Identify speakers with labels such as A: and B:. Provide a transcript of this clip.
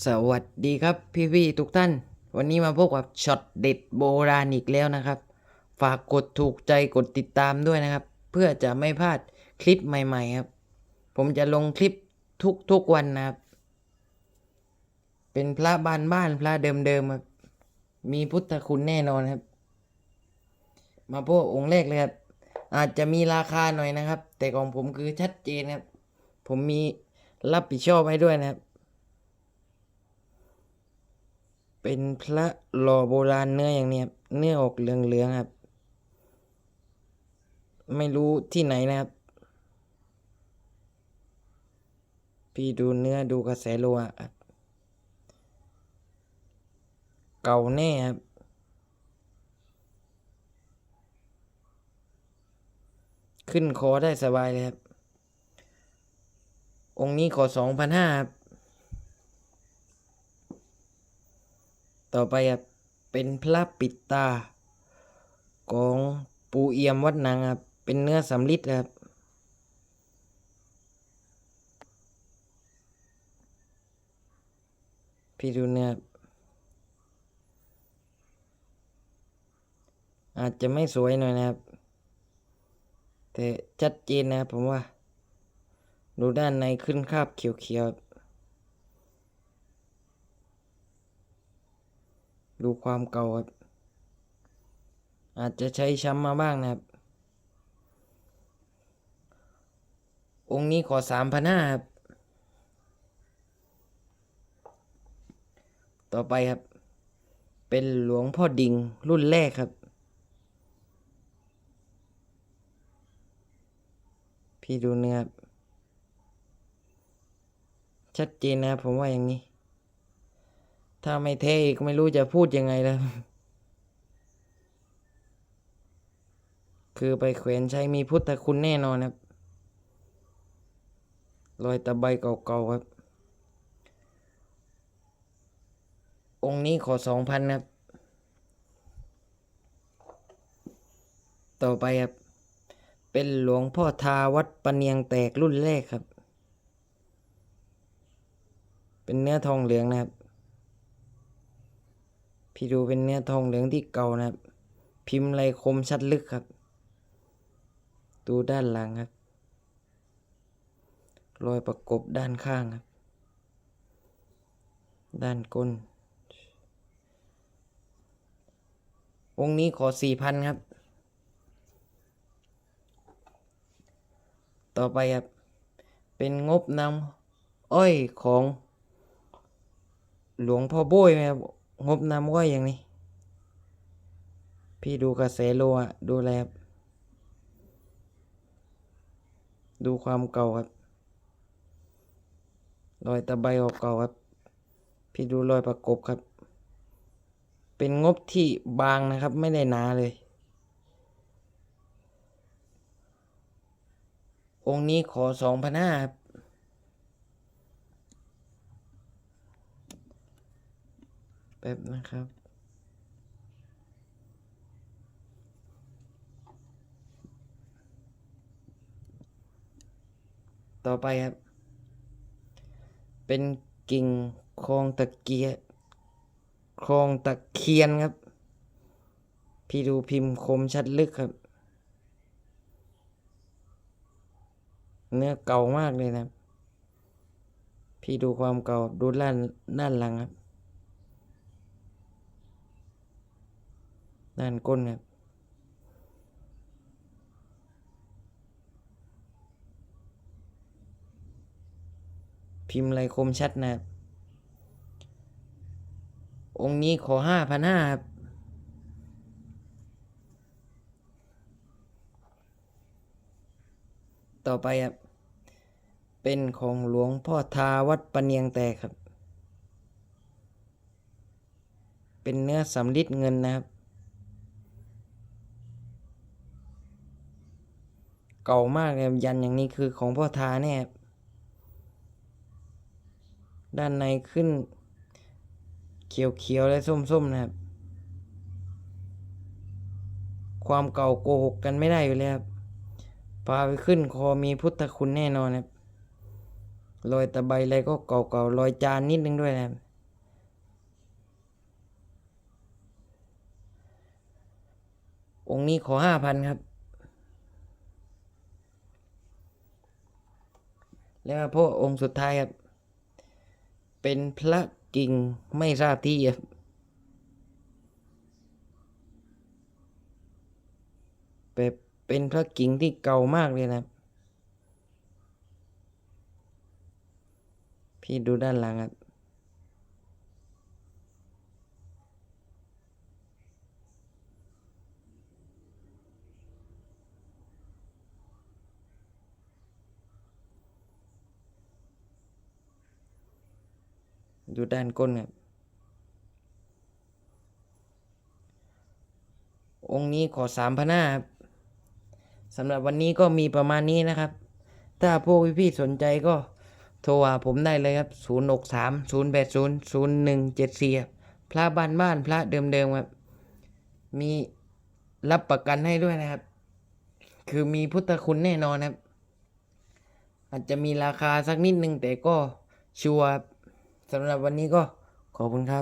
A: สวัสดีครับพี่ๆทุกท่าน วันนี้มาพบกับช็อตเด็ดโบราณอีกแล้วนะครับ ฝากกดถูกใจกดติดตามด้วยนะครับ เพื่อจะไม่พลาดคลิปใหม่ ๆ ครับ ผมจะลงคลิปทุกๆวันนะครับ เป็นพระบ้านบ้านๆพระเดิมๆครับมีพุทธคุณแน่นอนครับ มาพวกองค์แรกเลยครับ อาจจะมีราคาหน่อยนะครับ แต่ของผมคือชัดเจนครับ ผมมีรับผิดชอบให้ด้วยนะครับ เป็นพระหล่อโบราณเนื้ออย่างเนี้ยเนื้อออกเหลืองๆครับ ไม่รู้ที่ไหนนะครับ พี่ดูเนื้อดูกระแสโลหะครับเก่าแน่ครับขึ้นคอได้สบายเลยครับ องค์นี้ขอสองพันห้าครับ ต่อไปครับเป็นพระปิดตา ของปูเอี่ยมวัดนางครับเป็นเนื้อสำลิดครับพี่ดูเนื้อครับอาจจะไม่สวยหน่อยนะครับ แต่ชัดเจนนะครับผมว่า ดูด้านในขึ้นคาบเขียวๆครับ ดูความเก่าครับ อาจจะใช้ช้ำมาบ้างนะครับ องค์นี้ขอสามพันห้าครับ ต่อไปครับ เป็นหลวงพ่อดิงรุ่นแรกครับ พี่ดูเนื้อครับชัดเจนนะครับผมว่าอย่างนี้ ถ้าไม่เท่อีกไม่รู้จะพูดยังไงแล้ว คือไปแขวนใช้มีพุทธคุณแน่นอนครับ รอยตะไบเก่าๆครับ องค์นี้ขอสองพันครับ ต่อไปครับ เป็นหลวงพ่อทาวัดปะเนียงแตกรุ่นแรกครับ เป็นเนื้อทองเหลืองนะครับ พี่ดูเป็นเนื้อทองเหลืองที่เก่านะครับ พิมพ์ลายคมชัดลึกครับ ดูด้านหลังครับ รอยประกบด้านข้างครับ ด้านก้น องค์นี้ขอสี่พันครับ ต่อไปครับ เป็นงบนำอ้อยของหลวงพ่อโบ้ยไหมครับ งบนำอ้อยอย่างนี้ พี่ดูกระแสโลอะดูแลดูความเก่าครับ รอยตะไบออกเก่าครับ พี่ดูรอยประกบครับ เป็นงบที่บางนะครับ ไม่ได้หนาเลย องค์นี้ขอสองพันห้าครับ แป๊บนะครับ ต่อไปครับ เป็นกิ่งคลองตะเกียคลองตะเคียนครับ พี่ดูพิมพ์คมชัดลึกครับ เนื้อเก่ามากเลยนะครับพี่ดูความเก่าดูด้านด้านหลังครับ ด้านก้นครับพิมพ์ลายคมชัดนะครับ องค์นี้ขอห้าพันห้าครับ ต่อไปครับ เป็นของหลวงพ่อทาวัดปเนียงแตกครับ เป็นเนื้อสำลิดเงินนะครับ เก่ามากเลยยันอย่างนี้คือของพ่อทาแน่ด้านในขึ้น เขียวๆและส้มๆนะครับ ความเก่าโกหกกันไม่ได้อยู่แล้วครับพาไปขึ้นคอมีพุทธคุณแน่นอนครับรอยตะใบอะไรก็เก่าๆรอยจานนิดนึงด้วยนะครับองค์นี้ขอห้าพันครับ แล้วพระองค์สุดท้ายครับ เป็นพระกิ่งไม่ทราบที่ครับแบบเป็นพระกิ่งที่เก่ามากเลยนะครับพี่ดูด้านหลังครับ ดูด้านก้นครับ องค์นี้ขอสามพันห้าครับสำหรับวันนี้ก็มีประมาณนี้นะครับ ถ้าพวกพี่ๆสนใจก็โทรหาผมได้เลยครับ 0 6 3 0 8 0 0 1 7 4ครับพระบ้านบ้านพระเดิมๆครับ มีรับประกันให้ด้วยนะครับ คือมีพุทธคุณแน่นอนครับ อาจจะมีราคาสักนิดนึงแต่ก็ชัวร์ครับ สำหรับวันนี้ก็ขอบคุณครับ